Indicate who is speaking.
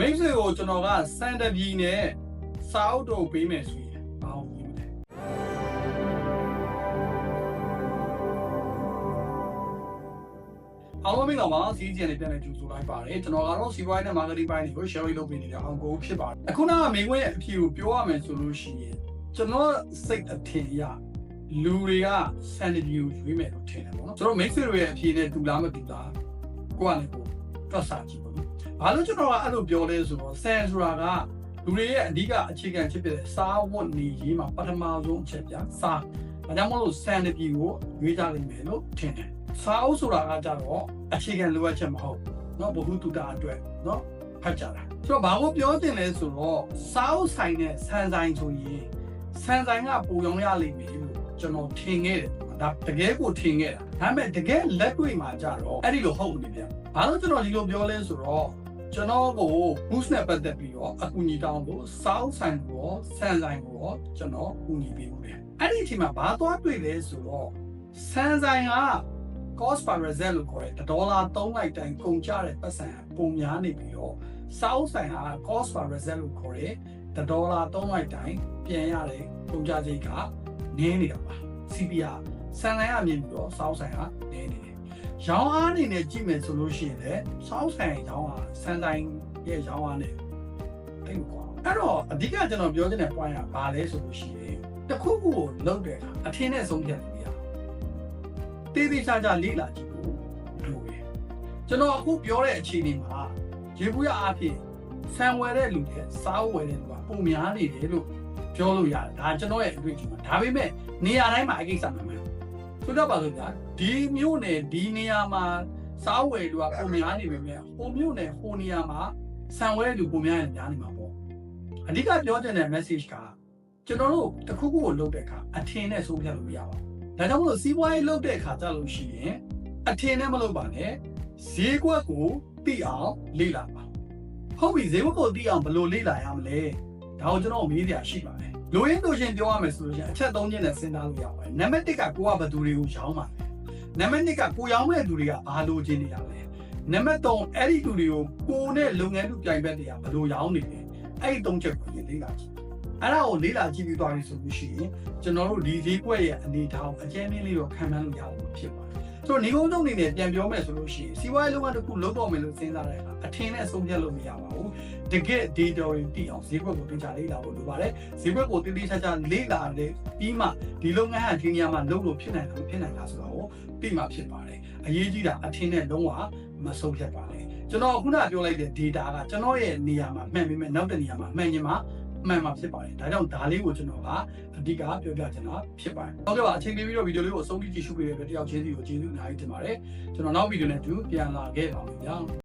Speaker 1: မိတ်ဆွေကိုကျွန်တော်ကစန်တပီနဲ့စာအုပ်တော့ပေးမယ်ဆိုရင်ဘာလို့ပြောလဲအောင်လုံးမင်္ဂလာပါစီးကျန်လေးပြန်လဲကြိုဆိုလိုက်ပါတယ်ကျွန်တော်ကတော့စီးပွားရေးနဲ့ marketing ပိုင်းတွေကို share လုပ်ပေးနေတဲ့အောင်ကိုဖြစ်ပါတယ်အခုနကမိငွေရဲ့အဖြေကိုပြောရမယ်ဆိုလို့ရှိရင်ကျွန်တော်စိတ်အထင်ရလူတွေကစန်တပီကိုရွေးမယ်လို့ထင်တယ်ပေါ့နော်ကျွန်တော်မိတ်ဆွေတို့ရဲ့အဖြေနဲ့တူလားမတူလားကိုကလည်းကိုတွက်စားကြည့်ပါဦး ဘာလို့ကျွန်တော်ကအဲ့လိုပြောလဲဆိုတော့ဆန်ဆိုတာကလူတွေရဲ့အဓိကအခြေခံဖြစ်တဲ့စားဝတ်နေရေးမှာပထမဆုံးအချက်ပြစားဒါကြောင့်မလို့ဆန်တပီကိုရွေးကြလိမ့်မယ်လို့ထင်တယ်စားအုပ်ဆိုတာကကြတော့အခြေခံလိုအပ်ချက်မဟုတ်เนาะဘ ഹു တုတာအတွက်เนาะဖတ်ကြတာဆိုတော့ဘာကိုပြောတင်လဲဆိုတော့စားအုပ်ဆိုင်နဲ့ဆန်ဆိုင်ဆိုရင်ဆန်ဆိုင်ကပူရောင်ရလိမ့်မယ်လို့ကျွန်တော်ထင်ခဲ့တယ်ဒါတကယ်ကိုထင်ခဲ့တာဒါပေမဲ့တကယ်လက်တွေ့မှာကြတော့အဲ့ဒီလိုဟုတ်နေပြန်ဘာလို့ကျွန်တော်ဒီလိုပြောလဲဆိုတော့ ကျွန်တော်ကို boost နဲ့ပတ်သက်ပြီးတော့အကူအညီတောင်းလို့စောင်းဆိုင်ကိုဆန်ဆိုင်ကိုကျွန်တော်ကူညီပေးမှုတယ်အဲ့ဒီအချိန်မှာဘာသွားတွေ့လဲဆိုတော့ဆန်ဆိုင်က cost per result လို့ခေါ်တဲ့ဒေါ်လာ3လိုက်တိုင်းကုန်ကျတဲ့ပတ်စံပုံများနေပြီးတော့စောင်းဆိုင်ဟာ cost per result လို့ခေါ်တဲ့ဒေါ်လာ3လိုက်တိုင်းပြန်ရတဲ့ကုန်ကျစရိတ်ကနည်းနေတာပါ CPR ဆန်ဆိုင်ကအမြင်ပြီးတော့စောင်းဆိုင်ကနည်းနေတယ် ရောင်းအားအနေနဲ့ကြည့်မယ်ဆိုလို့ရှိရင်လည်းစောင်းဆိုင်ရောင်းအားဆန်ဆိုင်ရဲ့ရောင်းအားနဲ့တိတ်မကွာအဲ့တော့အဓိကကျွန်တော်ပြောချင်တဲ့ point ကဘာလဲဆိုလို့ရှိရင်တစ်ခုခုကိုလုပ်တဲ့အခါအထင်နဲ့ဆုံးဖြတ်လို့မရဘူးတေးသေးချာချာလေ့လာကြည့်ဖို့လိုတယ်ကျွန်တော်အခုပြောတဲ့အခြေအနေမှာရေဘူးရအားဖြင့်ဆန်ဝယ်တဲ့လူတွေစားဝယ်တဲ့လူကပုံများနေတယ်လို့ပြောလို့ရတယ်ဒါကျွန်တော်ရဲ့အတွေ့အကြုံပါဒါပေမဲ့နေရာတိုင်းမှာအကိစ္စမှန်မှန် ဆိုတော့ပါလို့ဗျာဒီမျိုးနယ်ဒီနေရာမှာစားဝယ်လူကပုံများနေပေမဲ့ဟိုမျိုးနယ်ဟိုနေရာမှာဆန်ဝယ်လူပုံများနေများနေမှာပေါ့အဓိကပြောချင်တဲ့ message ကကျွန်တော်တို့တစ်ခုခုကိုလုပ်တဲ့အခါအထင်နဲ့ဆုံးဖြတ်လို့မရပါဘူးဒါကြောင့်မလို့စီးပွားရေးလုပ်တဲ့အခါကြလို့ရှိရင်အထင်နဲ့မလုပ်ပါနဲ့ဈေးကွက်ကိုသိအောင်လေ့လာပါဟုတ်ပြီဈေးကွက်ကိုသိအောင်ဘယ်လိုလေ့လာရမလဲဒါကိုကျွန်တော်မေးစရာရှိပါတယ် လိုရင်းလိုရှင်ပြောရမယ်ဆိုလို့ရှိရင်အချက်၃ချက်နဲ့စဉ်းစားလို့ရပါတယ်နံပါတ်၁ကကိုကဘယ်သူတွေကိုရောင်းပါလဲနံပါတ်2ကကိုရောင်းမဲ့သူတွေကဘာလိုချင်နေရလဲနံပါတ်3အဲ့ဒီသူတွေကိုကိုနဲ့လုပ်ငန်းလူပြိုင်ဘက်တွေကဘယ်လိုရောင်းနေလဲအဲ့ဒီ၃ချက်ကိုလေ့လာကြည့်အဲ့ဒါကိုလေ့လာကြည့်ပြီးသွားပြီဆိုလို့ရှိရင်ကျွန်တော်တို့ဒီဈေးကွက်ရဲ့အနေအထားကိုအကျဉ်းမြင့်လေးတော့ခံမှန်းလို့ရဖို့ဖြစ်ပါတယ် ဆိုတော့နေကုန်းတုံးနေနဲ့ပြန်ပြောမယ်ဆိုလို့ရှိရင်စီးပွားရေးလုပ်ငန်းတစ်ခုလုပ်တော့မယ်လို့စဉ်းစားတဲ့အခါအထင်နဲ့ဆုံးဖြတ်လို့မရပါဘူးတကယ် data တွေတည်အောင်ဈေးကွက်ကိုတင်ချလေ့လာဖို့လိုပါတယ်ဈေးကွက်ကိုတိတိကျကျလေ့လာတဲ့ပြီးမှဒီလုပ်ငန်းဟာဒီနေရာမှာလုပ်လို့ဖြစ်နိုင်တာမဖြစ်နိုင်တာဆိုတော့ပြီးမှဖြစ်ပါတယ်အရေးကြီးတာအထင်နဲ့လုံးဝမဆုံးဖြတ်ပါနဲ့ကျွန်တော်ခုနပြောလိုက်တဲ့ data ကကျွန်တော်ရဲ့နေရာမှာမှန်ပေမဲ့နောက်တဲ့နေရာမှာမှန်ရင်မှ မှန်မှာဖြစ်ပါတယ်ဒါကြောင့်ဒါလေးကိုကျွန်တော်ကအဓိကပြောပြချင်တာဖြစ်ပါတယ်ဟုတ်ကဲ့ပါအချိန်ပေးပြီးတော့ဗီဒီယိုလေးကိုအဆုံးထိကြည့်ရှုပေးတဲ့အတွက်တယောက်ချင်းစီကိုကျေးဇူးအများကြီးတင်ပါတယ်ကျွန်တော်နောက်ဗီဒီယိုနဲ့တူပြန်လာခဲ့ပါမယ်ဗျာ